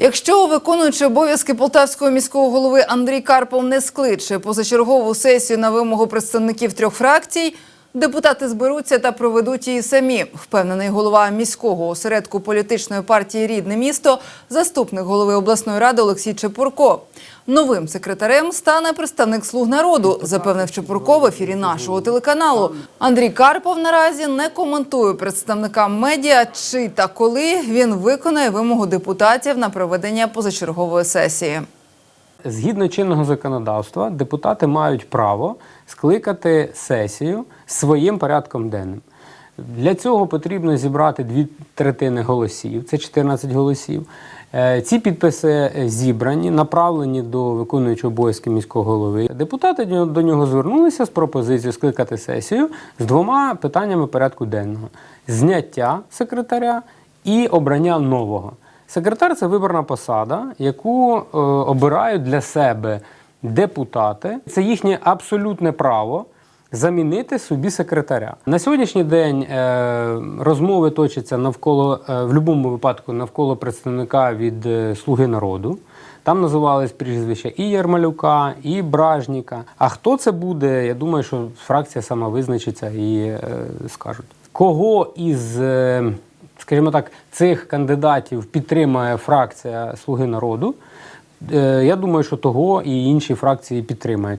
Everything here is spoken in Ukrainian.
Якщо виконуючий обов'язки полтавського міського голови Андрій Карпов не скличе позачергову сесію на вимогу представників трьох фракцій, депутати зберуться та проведуть її самі. Впевнений голова міського осередку політичної партії Рідне місто, заступник голови обласної ради Олексій Чепурко. Новим секретарем стане представник слуг народу, запевнив Чепурко в ефірі нашого телеканалу. Андрій Карпов наразі не коментує представникам медіа, чи та коли він виконає вимогу депутатів на проведення позачергової сесії. Згідно чинного законодавства, депутати мають право скликати сесію своїм порядком денним. Для цього потрібно зібрати дві третини голосів, це 14 голосів. Е, Ці підписи зібрані, направлені до виконуючого обов'язки міського голови. Депутати до нього звернулися з пропозицією скликати сесію з двома питаннями порядку денного: зняття секретаря і обрання нового. Секретар це виборна посада, яку е, обирають для себе депутати. Це їхнє абсолютне право замінити собі секретаря. На сьогоднішній день е, розмови точаться навколо е, в будь-якому випадку навколо представника від е, Слуги народу. Там називались прізвища і Ярмалюка, і Бражніка. А хто це буде? Я думаю, що фракція сама визначиться і е, скажуть. Кого із, е, скажімо так, цих кандидатів підтримає фракція Слуги народу? Е, я думаю, що того і інші фракції підтримають.